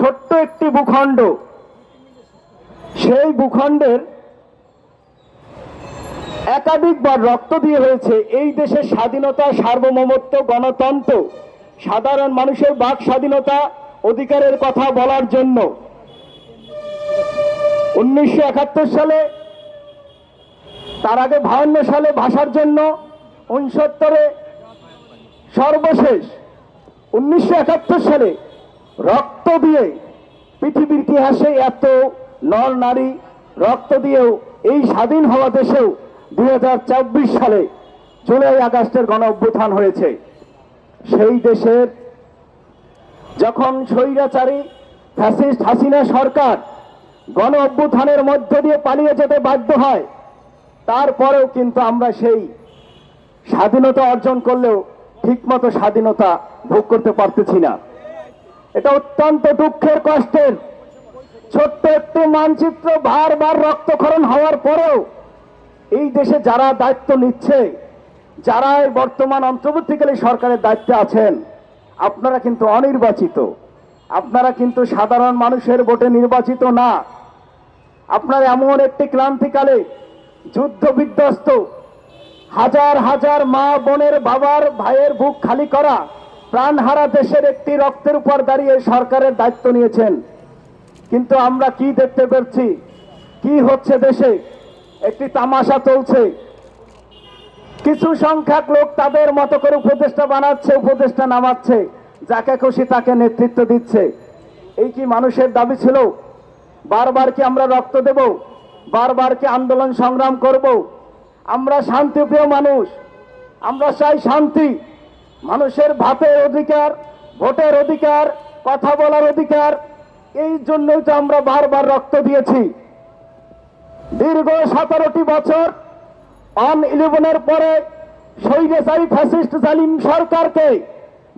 ছোট্ট একটি ভূখণ্ড। সেই ভূখণ্ডের একাধিকবার রক্ত দিয়ে হয়েছে এই দেশের স্বাধীনতা, সার্বভৌমত্ব, গণতন্ত্র, সাধারণ মানুষের বাক স্বাধীনতা অধিকারের কথা বলার জন্য। উনিশশো একাত্তর সালে, তার আগে বাহান্ন সালে ভাষার জন্য, উনসত্তরে সর্বশেষ। উনিশশো একাত্তর সালে রক্ত দিয়ে পৃথিবীর ইতিহাসে এত নর নারী রক্ত দিয়েও এই স্বাধীন হওয়া দেশেও দু হাজার চব্বিশ সালে জুলাই আগস্টের গণ অভ্যুত্থান হয়েছে। সেই দেশের যখন স্বৈরাচারী ফ্যাসিস্ট হাসিনা সরকার গণ অভ্যুত্থানের মধ্য দিয়ে পালিয়ে যেতে বাধ্য হয়, তারপরেও কিন্তু আমরা সেই স্বাধীনতা অর্জন করলেও ঠিকমতো স্বাধীনতা ভোগ করতে পারতেছি না। এটা অত্যন্ত দুঃখের কষ্টের। ছোট্ট একটি মানচিত্র বারবার রক্তক্ষরণ হওয়ার পরেও এই দেশে যারা দায়িত্ব নিচ্ছে, যারা এই বর্তমান অন্তর্বর্তীকালে সরকারের দায়িত্বে আছেন, আপনারা কিন্তু অনির্বাচিত। আপনারা কিন্তু সাধারণ মানুষের ভোটে নির্বাচিত না। আপনার এমন একটি ক্লান্তিকালে যুদ্ধ বিধ্বস্ত হাজার হাজার মা বোনের বাবার ভাইয়ের বুক খালি করা প্রাণহারা দেশের একটি রক্তের উপর দাঁড়িয়ে সরকারের দায়িত্ব নিয়েছেন। কিন্তু আমরা কি দেখতে পাচ্ছি কি হচ্ছে দেশে? একটি তামাশা চলছে। কিছু সংখ্যক লোক তাদের মতো করে উপদেষ্টা বানাচ্ছে, উপদেষ্টা নামাচ্ছে, যাকে খুশি তাকে নেতৃত্ব দিচ্ছে। এই কি মানুষের দাবি ছিল? বারবার কি আমরা রক্ত দেব? বারবার কি আন্দোলন সংগ্রাম করব? আমরা শান্তিপ্রিয় মানুষ। আমরা চাই শান্তি। মানুষের ভাতের অধিকার, ভোটের অধিকার, কথা বলার অধিকার, এই জন্যই তো আমরা বারবার রক্ত দিয়েছি। দীর্ঘ সতেরোটি বছর অন ইলেভেনের পরে স্বৈরাচারী ফ্যাসিস্ট জালিম সরকারকে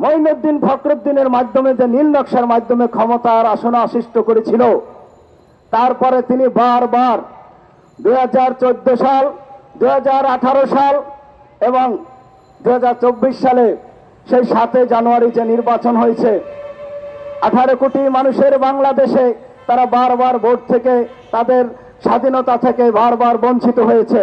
মঈনুদ্দিন ফখরুদ্দিনের মাধ্যমে যে নীল নকশার মাধ্যমে ক্ষমতার আসনে আসিষ্ট করেছিল, তারপরে তিনি বারবার দু হাজার চোদ্দ সাল দু হাজার আঠারো সাল এবং দু হাজার চব্বিশ সালে সেই সাতে জানুয়ারি যে নির্বাচন হয়েছে, আঠারো কোটি মানুষের বাংলাদেশে তারা বারবার ভোট থেকে তাদের স্বাধীনতা থেকে বারবার বঞ্চিত হয়েছে।